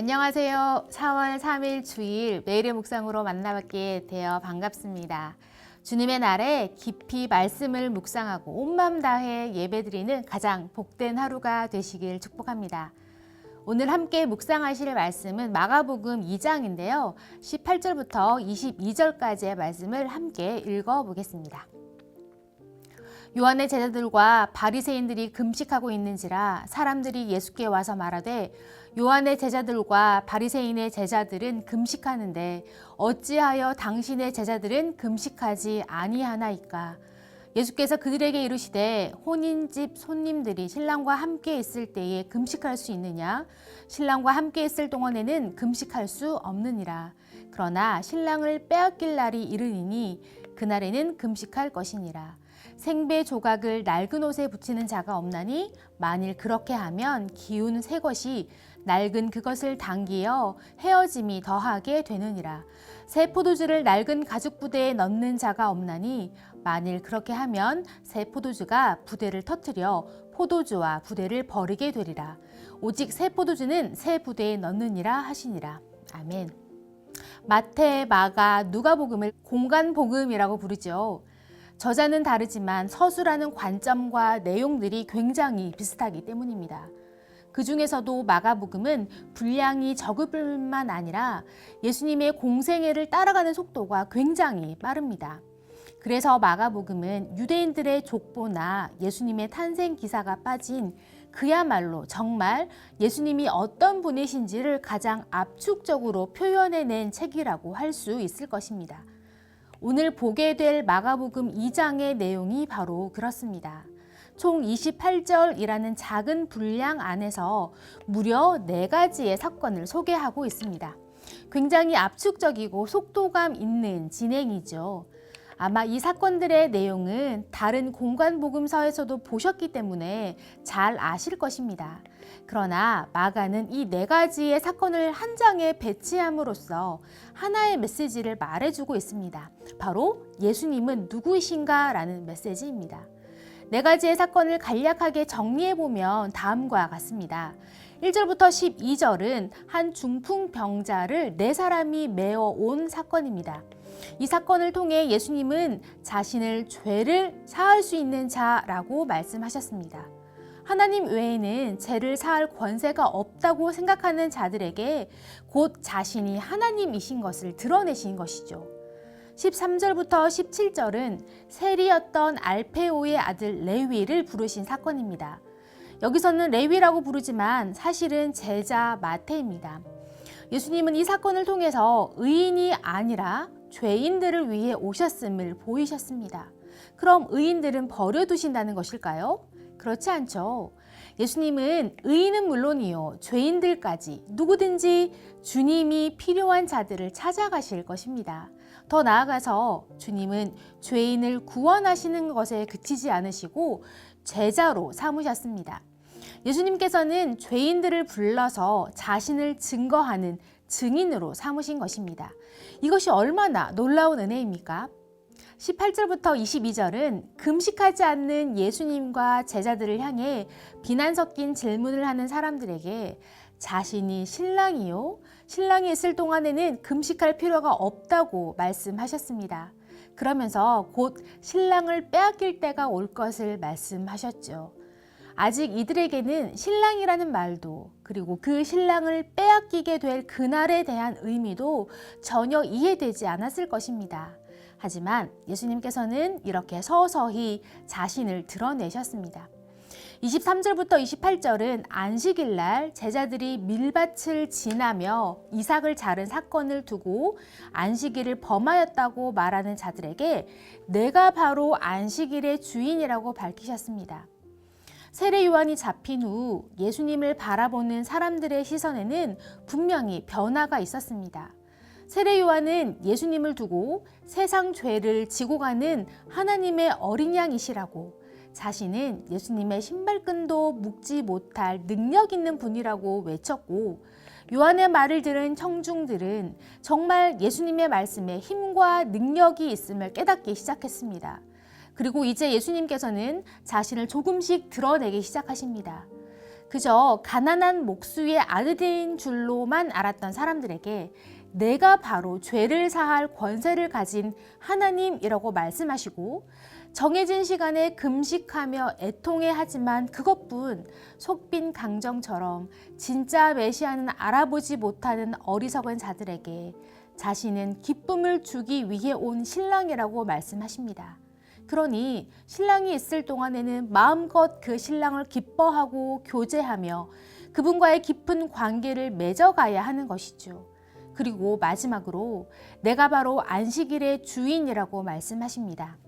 안녕하세요. 4월 3일 주일 매일의 묵상으로 만나뵙게 되어 반갑습니다. 주님의 날에 깊이 말씀을 묵상하고 온 마음 다해 예배드리는 가장 복된 하루가 되시길 축복합니다. 오늘 함께 묵상하실 말씀은 마가복음 2장인데요. 18절부터 22절까지의 말씀을 함께 읽어 보겠습니다. 요한의 제자들과 바리새인들이 금식하고 있는지라 사람들이 예수께 와서 말하되 요한의 제자들과 바리새인의 제자들은 금식하는데 어찌하여 당신의 제자들은 금식하지 아니하나이까? 예수께서 그들에게 이르시되 혼인집 손님들이 신랑과 함께 있을 때에 금식할 수 있느냐? 신랑과 함께 있을 동안에는 금식할 수 없느니라. 그러나 신랑을 빼앗길 날이 이르니니 그날에는 금식할 것이니라 생배 조각을 낡은 옷에 붙이는 자가 없나니 만일 그렇게 하면 기운 새 것이 낡은 그것을 당기어 헤어짐이 더하게 되느니라. 새 포도주를 낡은 가죽 부대에 넣는 자가 없나니 만일 그렇게 하면 새 포도주가 부대를 터뜨려 포도주와 부대를 버리게 되리라. 오직 새 포도주는 새 부대에 넣느니라 하시니라. 아멘. 마태, 마가, 누가복음을 공간 복음이라고 부르죠. 저자는 다르지만 서술하는 관점과 내용들이 굉장히 비슷하기 때문입니다. 그 중에서도 마가복음은 분량이 적을 뿐만 아니라 예수님의 공생애를 따라가는 속도가 굉장히 빠릅니다. 그래서 마가복음은 유대인들의 족보나 예수님의 탄생 기사가 빠진 그야말로 정말 예수님이 어떤 분이신지를 가장 압축적으로 표현해낸 책이라고 할 수 있을 것입니다. 오늘 보게 될 마가복음 2장의 내용이 바로 그렇습니다. 총 28절이라는 작은 분량 안에서 무려 네 가지의 사건을 소개하고 있습니다. 굉장히 압축적이고 속도감 있는 진행이죠. 아마 이 사건들의 내용은 다른 공간 복음서에서도 보셨기 때문에 잘 아실 것입니다. 그러나 마가는 이 네 가지의 사건을 한 장에 배치함으로써 하나의 메시지를 말해주고 있습니다. 바로 예수님은 누구이신가? 라는 메시지입니다. 네 가지의 사건을 간략하게 정리해보면 다음과 같습니다. 1절부터 12절은 한 중풍병자를 네 사람이 메어 온 사건입니다. 이 사건을 통해 예수님은 자신을 죄를 사할 수 있는 자라고 말씀하셨습니다. 하나님 외에는 죄를 사할 권세가 없다고 생각하는 자들에게 곧 자신이 하나님이신 것을 드러내신 것이죠. 13절부터 17절은 세리였던 알페오의 아들 레위를 부르신 사건입니다. 여기서는 레위라고 부르지만 사실은 제자 마태입니다. 예수님은 이 사건을 통해서 의인이 아니라 죄인들을 위해 오셨음을 보이셨습니다. 그럼 의인들은 버려두신다는 것일까요? 그렇지 않죠. 예수님은 의인은 물론이요, 죄인들까지 누구든지 주님이 필요한 자들을 찾아가실 것입니다. 더 나아가서 주님은 죄인을 구원하시는 것에 그치지 않으시고 제자로 삼으셨습니다. 예수님께서는 죄인들을 불러서 자신을 증거하는 증인으로 삼으신 것입니다. 이것이 얼마나 놀라운 은혜입니까? 18절부터 22절은 금식하지 않는 예수님과 제자들을 향해 비난 섞인 질문을 하는 사람들에게 자신이 신랑이요? 신랑이 있을 동안에는 금식할 필요가 없다고 말씀하셨습니다. 그러면서 곧 신랑을 빼앗길 때가 올 것을 말씀하셨죠. 아직 이들에게는 신랑이라는 말도 그리고 그 신랑을 빼앗기게 될 그날에 대한 의미도 전혀 이해되지 않았을 것입니다. 하지만 예수님께서는 이렇게 서서히 자신을 드러내셨습니다. 23절부터 28절은 안식일 날 제자들이 밀밭을 지나며 이삭을 자른 사건을 두고 안식일을 범하였다고 말하는 자들에게 내가 바로 안식일의 주인이라고 밝히셨습니다. 세례 요한이 잡힌 후 예수님을 바라보는 사람들의 시선에는 분명히 변화가 있었습니다. 세례 요한은 예수님을 두고 세상 죄를 지고 가는 하나님의 어린 양이시라고 자신은 예수님의 신발끈도 묶지 못할 능력 있는 분이라고 외쳤고 요한의 말을 들은 청중들은 정말 예수님의 말씀에 힘과 능력이 있음을 깨닫기 시작했습니다. 그리고 이제 예수님께서는 자신을 조금씩 드러내기 시작하십니다. 그저 가난한 목수의 아들인 줄로만 알았던 사람들에게 내가 바로 죄를 사할 권세를 가진 하나님이라고 말씀하시고 정해진 시간에 금식하며 애통해 하지만 그것뿐 속빈 강정처럼 진짜 메시아는 알아보지 못하는 어리석은 자들에게 자신은 기쁨을 주기 위해 온 신랑이라고 말씀하십니다. 그러니 신랑이 있을 동안에는 마음껏 그 신랑을 기뻐하고 교제하며 그분과의 깊은 관계를 맺어가야 하는 것이죠. 그리고 마지막으로 내가 바로 안식일의 주인이라고 말씀하십니다.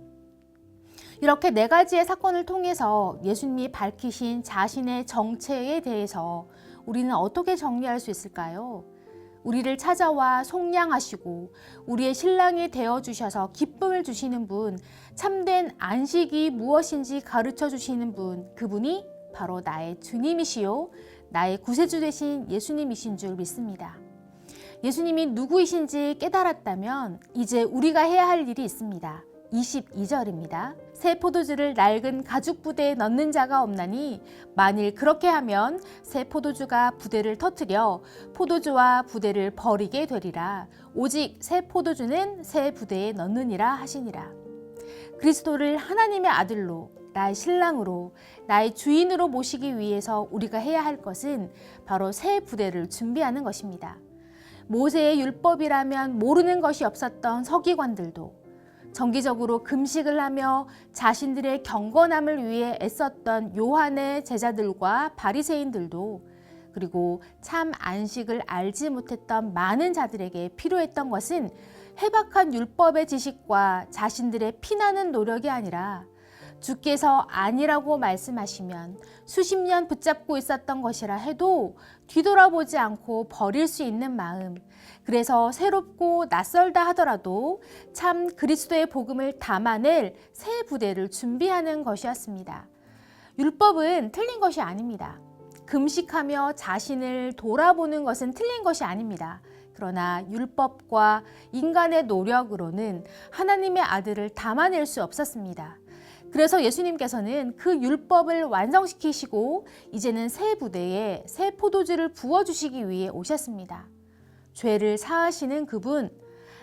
이렇게 네 가지의 사건을 통해서 예수님이 밝히신 자신의 정체에 대해서 우리는 어떻게 정리할 수 있을까요? 우리를 찾아와 속량하시고 우리의 신랑이 되어 주셔서 기쁨을 주시는 분, 참된 안식이 무엇인지 가르쳐 주시는 분, 그분이 바로 나의 주님이시요 나의 구세주 되신 예수님이신 줄 믿습니다. 예수님이 누구이신지 깨달았다면 이제 우리가 해야 할 일이 있습니다. 22절입니다. 새 포도주를 낡은 가죽 부대에 넣는 자가 없나니 만일 그렇게 하면 새 포도주가 부대를 터뜨려 포도주와 부대를 버리게 되리라. 오직 새 포도주는 새 부대에 넣느니라 하시니라. 그리스도를 하나님의 아들로 나의 신랑으로 나의 주인으로 모시기 위해서 우리가 해야 할 것은 바로 새 부대를 준비하는 것입니다. 모세의 율법이라면 모르는 것이 없었던 서기관들도 정기적으로 금식을 하며 자신들의 경건함을 위해 애썼던 요한의 제자들과 바리새인들도 그리고 참 안식을 알지 못했던 많은 자들에게 필요했던 것은 해박한 율법의 지식과 자신들의 피나는 노력이 아니라 주께서 아니라고 말씀하시면 수십 년 붙잡고 있었던 것이라 해도 뒤돌아보지 않고 버릴 수 있는 마음. 그래서 새롭고 낯설다 하더라도 참 그리스도의 복음을 담아낼 새 부대를 준비하는 것이었습니다. 율법은 틀린 것이 아닙니다. 금식하며 자신을 돌아보는 것은 틀린 것이 아닙니다. 그러나 율법과 인간의 노력으로는 하나님의 아들을 담아낼 수 없었습니다. 그래서 예수님께서는 그 율법을 완성시키시고 이제는 새 부대에 새 포도주를 부어주시기 위해 오셨습니다. 죄를 사하시는 그분,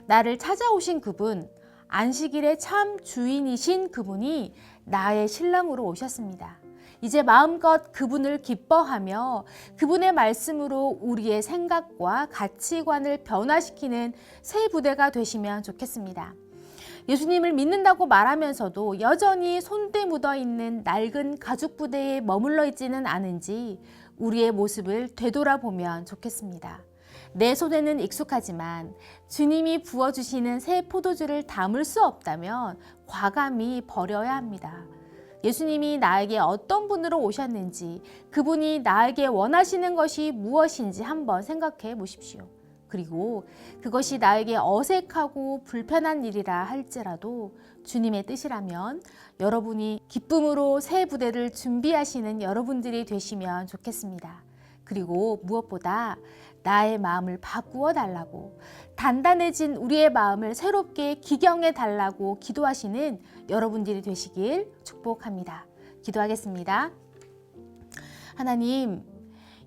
나를 찾아오신 그분, 안식일의 참 주인이신 그분이 나의 신랑으로 오셨습니다. 이제 마음껏 그분을 기뻐하며 그분의 말씀으로 우리의 생각과 가치관을 변화시키는 새 부대가 되시면 좋겠습니다. 예수님을 믿는다고 말하면서도 여전히 손때 묻어 있는 낡은 가죽 부대에 머물러 있지는 않은지 우리의 모습을 되돌아보면 좋겠습니다. 내 손에는 익숙하지만 주님이 부어주시는 새 포도주를 담을 수 없다면 과감히 버려야 합니다. 예수님이 나에게 어떤 분으로 오셨는지, 그분이 나에게 원하시는 것이 무엇인지 한번 생각해 보십시오. 그리고 그것이 나에게 어색하고 불편한 일이라 할지라도 주님의 뜻이라면 여러분이 기쁨으로 새 부대를 준비하시는 여러분들이 되시면 좋겠습니다. 그리고 무엇보다 나의 마음을 바꾸어 달라고 단단해진 우리의 마음을 새롭게 기경해 달라고 기도하시는 여러분들이 되시길 축복합니다. 기도하겠습니다. 하나님,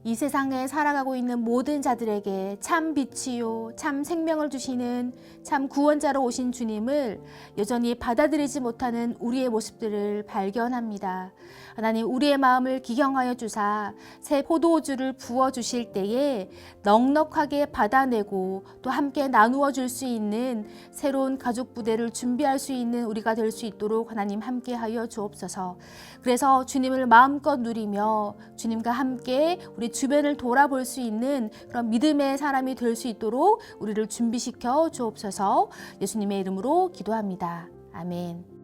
이 세상에 살아가고 있는 모든 자들에게 참 빛이요, 참 생명을 주시는 참 구원자로 오신 주님을 여전히 받아들이지 못하는 우리의 모습들을 발견합니다. 하나님, 우리의 마음을 기경하여 주사 새 포도주를 부어 주실 때에 넉넉하게 받아내고 또 함께 나누어 줄 수 있는 새로운 가족 부대를 준비할 수 있는 우리가 될 수 있도록 하나님 함께 하여 주옵소서. 그래서 주님을 마음껏 누리며 주님과 함께 주변을 돌아볼 수 있는 그런 믿음의 사람이 될 수 있도록 우리를 준비시켜 주옵소서 예수님의 이름으로 기도합니다. 아멘.